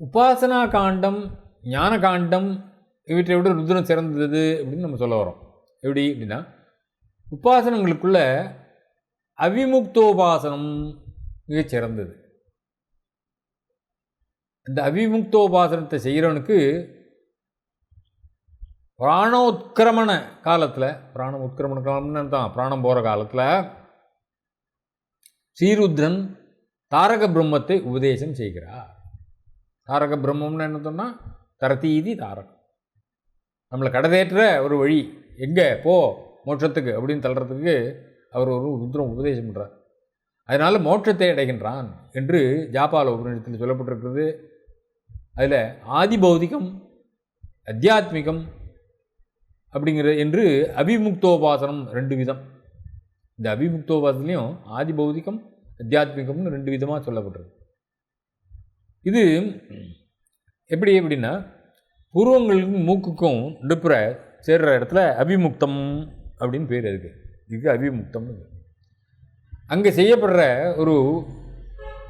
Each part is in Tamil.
உபாசனா காண்டம் ஞான காண்டம் இவற்றை விட ருத்ரம் சிறந்தது அப்படின்னு நம்ம சொல்ல வரோம் எப்படி அப்படின்னா உபாசனங்களுக்குள்ள அவிமுக்தோபாசனம் மிகச் சிறந்தது. இந்த அவிமுக்தோபாசனத்தை செய்கிறவனுக்கு பிராணோத்கிரமண காலத்தில் பிராணம் உத்கிரமண காலம்னு தான் பிராணம் போகிற காலத்தில் ஸ்ரீருத்ரன் தாரக பிரம்மத்தை உபதேசம் செய்கிறார். தாரக பிரம்மம்னு என்ன சொன்னால் தரத்தீதி தாரகம். நம்மளை கடதேற்ற ஒரு வழி எங்கே போ மோட்சத்துக்கு அப்படின்னு தள்ளுறதுக்கு அவர் ஒரு ருத்ரம் உபதேசம் பண்ணுறார் அதனால் மோட்சத்தை அடைகின்றான் என்று ஜாபால உபநிடத்தில் சொல்லப்பட்டிருக்கிறது. அதில் ஆதிபௌதிகம் அத்தியாத்மிகம் அப்படிங்கிற என்று அபிமுக்தோபாசனம் ரெண்டு விதம். இந்த அபிமுக்தோபாசனையும் ஆதிபௌதிகம் அத்தியாத்மிகம்னு ரெண்டு விதமாக சொல்லப்பட்டிருக்கு. இது எப்படி எப்படின்னா பூர்வங்களுக்கும் மூக்குக்கும் நடுப்புற சேர்கிற இடத்துல அபிமுக்தம் அப்படின்னு பேர் அதுக்கு இதுக்கு அபிமுக்தம்னு அங்கே செய்யப்படுற ஒரு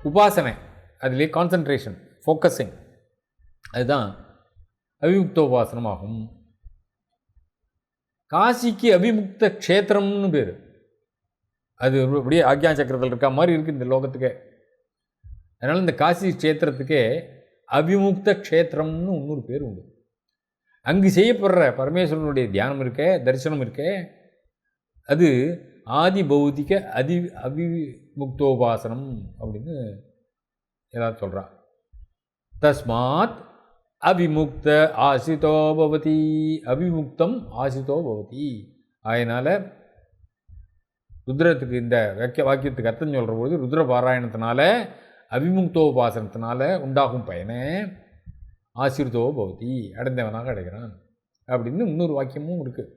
உபாசனை அதிலே கான்சன்ட்ரேஷன் ஃபோக்கஸிங் அதுதான் அபிமுக்த உபாசனமாகும். காசிக்கு அபிமுக்த க்ஷேத்திரம்னு பேர். அது அப்படியே ஆக்யா சக்கரத்தில் இருக்க மாதிரி இருக்குது இந்த லோகத்துக்கே. அதனால் இந்த காசி க்ஷேத்திரத்துக்கே அபிமுக்த க்ஷேத்திரம்னு இன்னொரு பேர் உண்டு. அங்கு செய்யப்படுற பரமேஸ்வரனுடைய தியானம் இருக்கே தரிசனம் இருக்கே அது ஆதி பௌதிக அதி அபிமுக்தோபாசனம் அப்படின்னு ஏதாவது சொல்கிறா தஸ்மாத் அபிமுக்த ஆசிதோ பவதி அபிமுக்தம் ஆசிதோ பவதி. அதனால் ருத்ரத்துக்கு இந்த வாக்கிய வாக்கியத்துக்கு அர்த்தம் சொல்கிற போது ருத்ர பாராயணத்தினால அபிமுக்தோபாசனத்தினால உண்டாகும் பயனை ஆசிரிதோ பவதி அடைந்தவனாக அடைகிறான் அப்படின்னு இன்னொரு வாக்கியமும் இருக்குது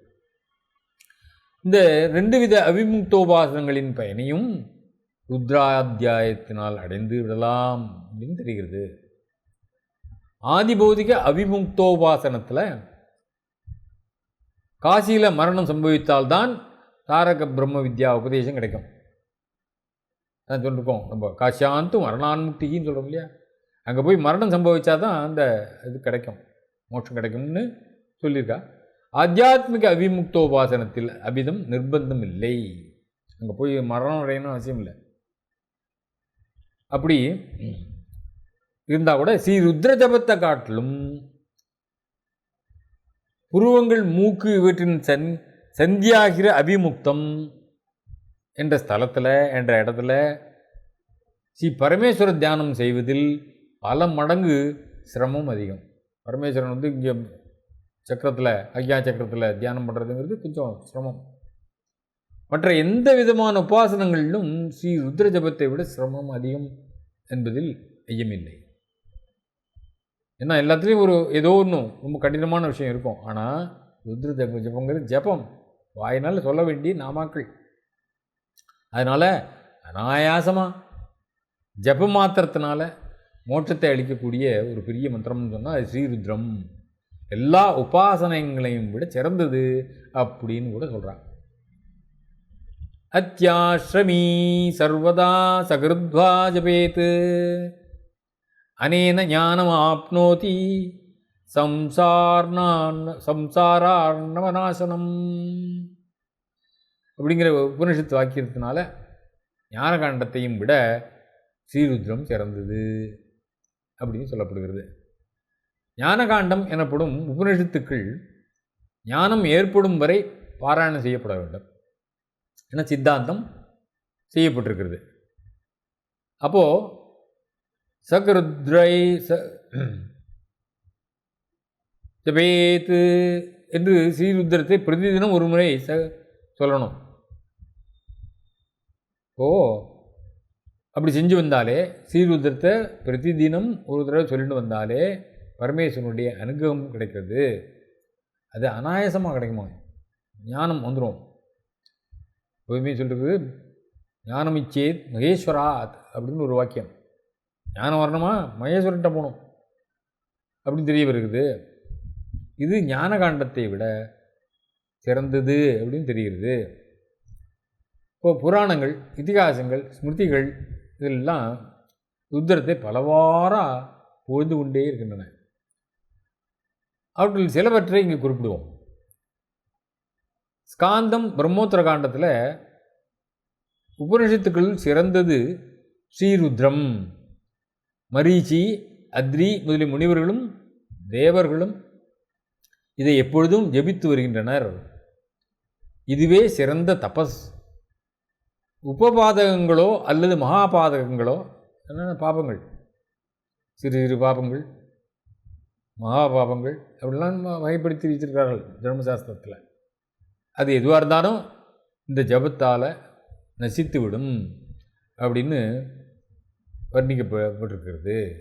இந்த ரெண்டு வித அபிமுக்தோபாசனங்களின் பயனையும் ருத்ராத்தியாயத்தினால் அடைந்து விடலாம் அப்படின்னு தெரிகிறது. ஆதிபௌதிக அபிமுக்தோபாசனத்தில் காசியில் மரணம் சம்பவித்தால்தான் தாரக பிரம்ம வித்யா உபதேசம் கிடைக்கும். அதான் சொல்லியிருக்கோம் நம்ம காசியாந்தும் மரணான்முக்தின்னு சொல்கிறோம் இல்லையா? அங்கே போய் மரணம் சம்பவிச்சா தான் அந்த இது கிடைக்கும். மோட்சம் கிடைக்கும்னு சொல்லியிருக்கா. ஆத்தியாத்மிக அபிமுக்தோபாசனத்தில் அபிதம் நிர்பந்தம் இல்லை அங்கே போய் மரணம் அடையணும் அவசியம் இல்லை. அப்படி இருந்தால் கூட ஸ்ரீ ருத்ர ஜபத்தை காட்டிலும் புருவங்கள் மூக்கு இவற்றின் சன் சந்தியாகிற அபிமுக்தம் என்ற ஸ்தலத்தில் என்ற இடத்துல ஸ்ரீ பரமேஸ்வர தியானம் செய்வதில் பல மடங்கு சிரமம் அதிகம். பரமேஸ்வரன் வந்து இங்கே சக்கரத்தில் அக்யா சக்கரத்தில் தியானம் பண்ணுறதுங்கிறது கொஞ்சம் சிரமம். மற்ற எந்த விதமான உபாசனங்களிலும் ஸ்ரீ ருத்ர ஜபத்தை விட சிரமம் அதிகம் என்பதில் ஐயமில்லை. ஏன்னா எல்லாத்துலேயும் ஒரு ஏதோ ஒன்றும் ரொம்ப கடினமான விஷயம் இருக்கும். ஆனால் ருத்ர ஜப ஜபங்கிறது ஜபம். வாயினால் சொல்ல வேண்டிய நாமாக்கள். அதனால் அனாயாசமாக ஜப மாத்திரத்தினால மோட்சத்தை அளிக்கக்கூடிய ஒரு பெரிய மந்திரம்னு சொன்னால் அது ஸ்ரீருத்ரம். எல்லா உபாசனங்களையும் விட சிறந்தது அப்படின்னு கூட சொல்கிறாங்க அத்தியாஸ்ரமீ சர்வதா சகிருத்வா ஜபேத். அனேன ஞானம் ஆப்னோதி சம்சார்ணான் சம்சாரார்ணவநாசனம் அப்படிங்கிற உபனிஷத்து வாக்கியத்தினால ஞானகாண்டத்தையும் விட ஸ்ரீருத்ரம் சிறந்தது அப்படின்னு சொல்லப்படுகிறது. ஞானகாண்டம் எனப்படும் உபனிஷத்துக்கள் ஞானம் ஏற்படும் வரை பாராயணம் செய்யப்பட வேண்டும். என சித்தாந்தம் செய்யப்பட்டிருக்கிறது. அப்போது சகருத்ரை ச ஜபேத்து என்று ஸ்ரீருத்ரத்தை பிரதிதினம் ஒரு முறை ச சொல்லணும். ஓ அப்படி செஞ்சு வந்தாலே சீர்திருத்தத்தை பிரதி தினம் ஒரு தடவை சொல்லிட்டு வந்தாலே பரமேஸ்வரனுடைய அனுகிரகம் கிடைக்கிறது. அது அனாயாசமாக கிடைக்குமா? ஞானம் வந்துடும் எப்பவுமே சொல்கிறது ஞானம் இச்சேத் மகேஸ்வராத் அப்படின்னு ஒரு வாக்கியம். ஞானம் வரணுமா? மகேஸ்வரன்ட்ட போகணும். அப்படின்னு தெரிய வருகிறது. இது ஞானகாண்டத்தை விட சிறந்தது அப்படின்னு தெரிகிறது. இப்போ புராணங்கள் இதிகாசங்கள் ஸ்மிருதிகள் இதெல்லாம் ருத்ரத்தை பலவாறாக பொழுது கொண்டே இருக்கின்றன. அவற்றில் சிலவற்றை இங்கே குறிப்பிடுவோம். ஸ்காந்தம் பிரம்மோத்திர காண்டத்தில் உபனிஷத்துக்கள் சிறந்தது ஸ்ரீருத்ரம். மரீச்சி அத்ரி முதலிய முனிவர்களும் தேவர்களும் இதை எப்பொழுதும் ஜெபித்து வருகின்றனர். இதுவே சிறந்த தபஸ். உபபாதகங்களோ அல்லது மகாபாதகங்களோ என்னென்ன பாபங்கள்? சிறு சிறு பாபங்கள் மகா பாபங்கள் அப்படிலாம் வகைப்படுத்தி வச்சிருக்கார்கள் தர்மசாஸ்திரத்தில். அது எதுவாக இருந்தாலும் இந்த ஜபத்தால் நசித்து விடும் அப்படின்னு வர்ணிக்கப்பட்டிருக்கிறது